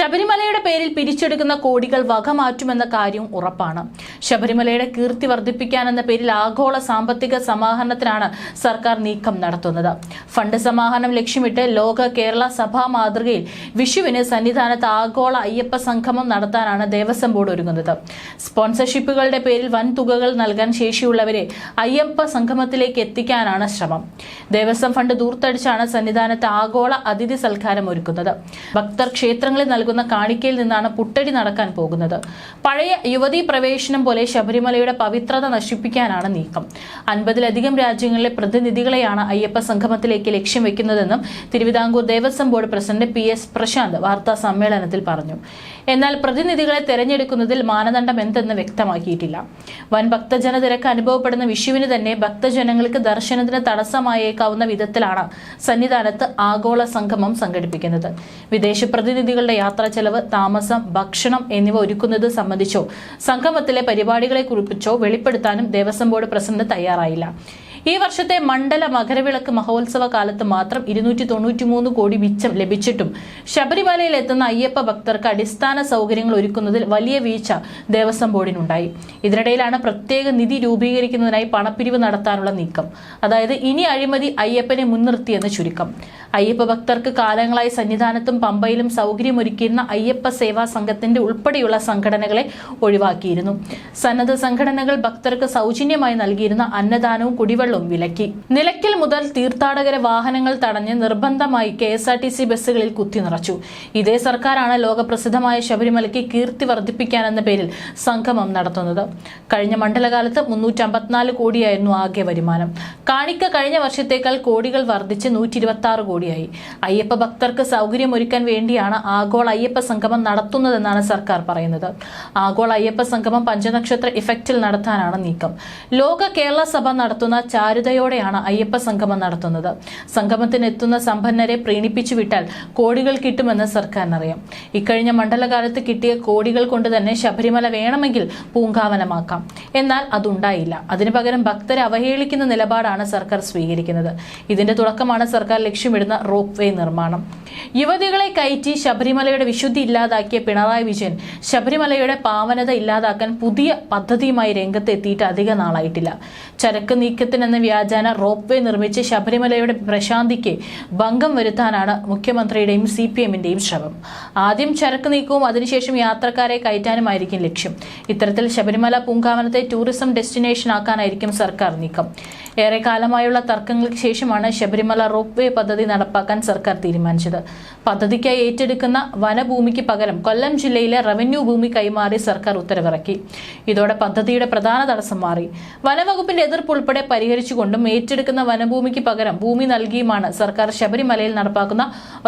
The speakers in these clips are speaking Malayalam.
ശബരിമലയുടെ പേരിൽ പിരിച്ചെടുക്കുന്ന കോടികൾ വകമാറ്റുമെന്ന കാര്യം ഉറപ്പാണ്. ശബരിമലയുടെ കീർത്തി വർദ്ധിപ്പിക്കാനെന്ന പേരിൽ ആഗോള സാമ്പത്തിക സമാഹരണത്തിനാണ് സർക്കാർ നീക്കം നടത്തുന്നത്. ഫണ്ട് സമാഹരണം ലക്ഷ്യമിട്ട് ലോക കേരള സഭാ മാതൃകയിൽ വിഷുവിന് സന്നിധാനത്ത് ആഗോള അയ്യപ്പ സംഗമം നടത്താനാണ് ദേവസ്വം ബോർഡ് ഒരുങ്ങുന്നത്. സ്പോൺസർഷിപ്പുകളുടെ പേരിൽ വൻ തുകകൾ നൽകാൻ ശേഷിയുള്ളവരെ അയ്യപ്പ സംഗമത്തിലേക്ക് എത്തിക്കാനാണ് ശ്രമം. ദേവസ്വം ഫണ്ട് ദൂർത്തടിച്ചാണ് സന്നിധാനത്ത് ആഗോള അതിഥി സൽക്കാരം ഒരുക്കുന്നത്. ഭക്തർ ക്ഷേത്രങ്ങളിൽ നൽകുന്ന കാണിക്കയിൽ നിന്നാണ് പുട്ടടി നടക്കാൻ പോകുന്നത്. പഴയ യുവതീ പ്രവേശനം പോലെ ശബരിമലയുടെ പവിത്രത നശിപ്പിക്കാനാണ് നീക്കം. അൻപതിലധികം രാജ്യങ്ങളിലെ പ്രതിനിധികളെയാണ് അയ്യപ്പ സംഗമത്തിലേക്ക് ലക്ഷ്യം വെക്കുന്നതെന്നും Travancore Devaswom board president P S Prasanth വാർത്താ സമ്മേളനത്തിൽ പറഞ്ഞു. എന്നാൽ പ്രതിനിധികളെ തെരഞ്ഞെടുക്കുന്നതിൽ മാനദണ്ഡം എന്തെന്ന് വ്യക്തമാക്കിയിട്ടില്ല. വൻ ഭക്തജന തിരക്ക് അനുഭവപ്പെടുന്ന വിഷുവിന് തന്നെ ഭക്തജനങ്ങൾക്ക് ദർശനത്തിന് തടസ്സമായേക്കാവുന്ന വിധത്തിലാണ് സന്നിധാനത്ത് ആഗോള സംഗമം സംഘടിപ്പിക്കുന്നത്. വിദേശ പ്രതിനിധികളുടെ യാത്രാ ചെലവ് താമസം ഭക്ഷണം എന്നിവ ഒരുക്കുന്നത് സംബന്ധിച്ചോ സംഗമത്തിലെ പരിപാടികളെ കുറിപ്പിച്ചോ വെളിപ്പെടുത്താനും ദേവസ്വം ബോർഡ് പ്രസിഡന്റ് തയ്യാറായില്ല. ഈ വർഷത്തെ മണ്ഡല മകരവിളക്ക് മഹോത്സവ കാലത്ത് മാത്രം ഇരുന്നൂറ്റി തൊണ്ണൂറ്റിമൂന്ന് കോടി മിച്ചം ലഭിച്ചിട്ടും ശബരിമലയിൽ എത്തുന്ന അയ്യപ്പ ഭക്തർക്ക് അടിസ്ഥാന സൗകര്യങ്ങൾ ഒരുക്കുന്നതിൽ വലിയ വീഴ്ച ദേവസ്വം ബോർഡിനുണ്ടായി. ഇതിനിടയിലാണ് പ്രത്യേക നിധി രൂപീകരിക്കുന്നതിനായി പണപ്പിരിവ് നടത്താനുള്ള നീക്കം. അതായത് ഇനി അഴിമതി അയ്യപ്പനെ മുൻനിർത്തിയെന്ന് ചുരുക്കം. അയ്യപ്പ ഭക്തർക്ക് കാലങ്ങളായി സന്നിധാനത്തും പമ്പയിലും സൗകര്യമൊരുക്കിയിരുന്ന അയ്യപ്പ സേവാ സംഘത്തിന്റെ ഉൾപ്പെടെയുള്ള സംഘടനകളെ ഒഴിവാക്കിയിരുന്നു. സന്നദ്ധ സംഘടനകൾ ഭക്തർക്ക് സൗജന്യമായി നൽകിയിരുന്ന അന്നദാനവും കുടിവെള്ളവും വിലക്കി. നിലയ്ക്കൽ മുതൽ തീർത്ഥാടകരെ വാഹനങ്ങൾ തടഞ്ഞ് നിർബന്ധമായി K S R T C ബസ്സുകളിൽ കുത്തി നിറച്ചു. ഇതേ സർക്കാരാണ് ലോകപ്രസിദ്ധമായ ശബരിമലയ്ക്ക് കീർത്തി വർദ്ധിപ്പിക്കാനെന്ന പേരിൽ സംഗമം നടത്തുന്നത്. കഴിഞ്ഞ മണ്ഡലകാലത്ത് മുന്നൂറ്റി അമ്പത്തിനാല് കോടിയായിരുന്നു ആകെ വരുമാനം. കാണിക്ക കഴിഞ്ഞ വർഷത്തേക്കാൾ കോടികൾ വർദ്ധിച്ച് നൂറ്റി ഇരുപത്തി ആറ് കോടിയായി. അയ്യപ്പ ഭക്തർക്ക് സൗകര്യമൊരുക്കാൻ വേണ്ടിയാണ് ആഗോള അയ്യപ്പ സംഗമം നടത്തുന്നതെന്നാണ് സർക്കാർ പറയുന്നത്. ആഗോള അയ്യപ്പ സംഗമം പഞ്ചനക്ഷത്ര ഇഫക്റ്റിൽ നടത്താനാണ് നീക്കം. ലോക കേരള സഭ നടത്തുന്ന ചാരുതയോടെയാണ് അയ്യപ്പ സംഗമം നടത്തുന്നത്. സംഗമത്തിനെത്തുന്ന സമ്പന്നരെ പ്രീണിപ്പിച്ചു വിട്ടാൽ കോടികൾ കിട്ടുമെന്ന് സർക്കാരിനറിയാം. ഇക്കഴിഞ്ഞ മണ്ഡലകാലത്ത് കിട്ടിയ കോടികൾ കൊണ്ട് തന്നെ ശബരിമല വേണമെങ്കിൽ പൂങ്കാവനമാക്കാം. എന്നാൽ അതുണ്ടായില്ല. അതിനു പകരം ഭക്തരെ അവഹേളിക്കുന്ന നിലപാടാണ് സർക്കാർ സ്വീകരിക്കുന്നത്. ഇതിന്റെ തുടക്കമാണ് സർക്കാർ ലക്ഷ്യമിടുന്ന റോപ്പ് വേ നിർമ്മാണം. യുവതികളെ കയറ്റി ശബരിമലയുടെ വിശുദ്ധി ഇല്ലാതാക്കിയ പിണറായി വിജയൻ ശബരിമലയുടെ പാവനത ഇല്ലാതാക്കാൻ പുതിയ പദ്ധതിയുമായി രംഗത്ത് എത്തിയിട്ട് അധിക നാളായിട്ടില്ല. ചരക്ക് നീക്കത്തിനെന്ന വ്യാജാന റോപ്പ് വേ നിർമ്മിച്ച് ശബരിമലയുടെ പ്രശാന്തിക്ക് ഭംഗം വരുത്താനാണ് മുഖ്യമന്ത്രിയുടെയും സി പി എമ്മിന്റെയും ശ്രമം. ആദ്യം ചരക്ക് നീക്കവും അതിനുശേഷം യാത്രക്കാരെ കയറ്റാനുമായിരിക്കും ലക്ഷ്യം. ഇത്തരത്തിൽ ശബരിമല പൂങ്കാവനത്തെ ടൂറിസം ഡെസ്റ്റിനേഷൻ ആക്കാനായിരിക്കും സർക്കാർ നീക്കം. ഏറെക്കാലമായുള്ള തർക്കങ്ങൾക്ക് ശേഷമാണ് ശബരിമല റോപ്പ് വേ പദ്ധതി നടപ്പാക്കാൻ സർക്കാർ തീരുമാനിച്ചത്. പദ്ധതിക്കായി ഏറ്റെടുക്കുന്ന വനഭൂമിക്ക് പകരം കൊല്ലം ജില്ലയിലെ റവന്യൂ ഭൂമി കൈമാറി സർക്കാർ ഉത്തരവിറക്കി. ഇതോടെ പദ്ധതിയുടെ പ്രധാന തടസ്സം മാറി. വനവകുപ്പിന്റെ എതിർപ്പ് ഉൾപ്പെടെ പരിഹരിച്ചുകൊണ്ടും ഏറ്റെടുക്കുന്ന വനഭൂമിക്ക് പകരം ഭൂമി നൽകിയുമാണ് സർക്കാർ ശബരിമലയിൽ നടപ്പാക്കുന്ന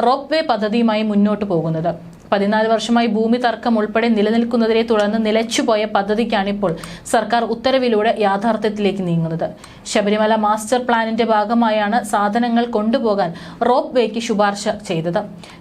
റോപ്പ് വേ പദ്ധതിയുമായി മുന്നോട്ട് പോകുന്നത്. പതിനാല് വർഷമായി ഭൂമി തർക്കം ഉൾപ്പെടെ നിലനിൽക്കുന്നതിനെ തുടർന്ന് നിലച്ചുപോയ പദ്ധതിക്കാണിപ്പോൾ സർക്കാർ ഉത്തരവിലൂടെ യാഥാർത്ഥ്യത്തിലേക്ക് നീങ്ങുന്നത്. ശബരിമല മാസ്റ്റർ പ്ലാനിന്റെ ഭാഗമായാണ് സാധനങ്ങൾ കൊണ്ടുപോകാൻ റോപ്പ് വേക്ക് ശുപാർശ ചെയ്തത്.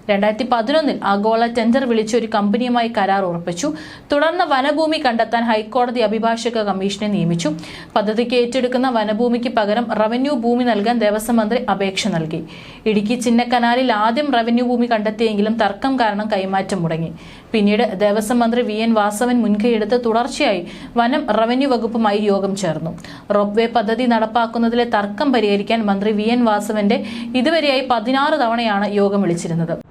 രണ്ടായിരത്തി പതിനൊന്നിൽ ആഗോള ടെൻഡർ വിളിച്ച് ഒരു കമ്പനിയുമായി കരാർ ഉറപ്പിച്ചു. തുടർന്ന് വനഭൂമി കണ്ടെത്താൻ ഹൈക്കോടതി അഭിഭാഷക കമ്മീഷനെ നിയമിച്ചു. പദ്ധതിക്ക് ഏറ്റെടുക്കുന്ന വനഭൂമിക്ക് പകരം റവന്യൂ ഭൂമി നൽകാൻ ദേവസ്വം മന്ത്രി അപേക്ഷ നൽകി. ഇടുക്കി ചിന്നക്കനാലിൽ ആദ്യം റവന്യൂ ഭൂമി കണ്ടെത്തിയെങ്കിലും തർക്കം കാരണം കൈമാറ്റം മുടങ്ങി. പിന്നീട് ദേവസ്വം മന്ത്രി വി. എൻ. വാസവൻ മുൻകൈയെടുത്ത് തുടർച്ചയായി വനം റവന്യൂ വകുപ്പുമായി യോഗം ചേർന്നു. റോപ്പ് വേ പദ്ധതി നടപ്പാക്കുന്നതിലെ തർക്കം പരിഹരിക്കാൻ മന്ത്രി വി. എൻ. വാസവന്റെ ഇതുവരെയായി പതിനാറ് തവണയാണ് യോഗം വിളിച്ചിരുന്നത്.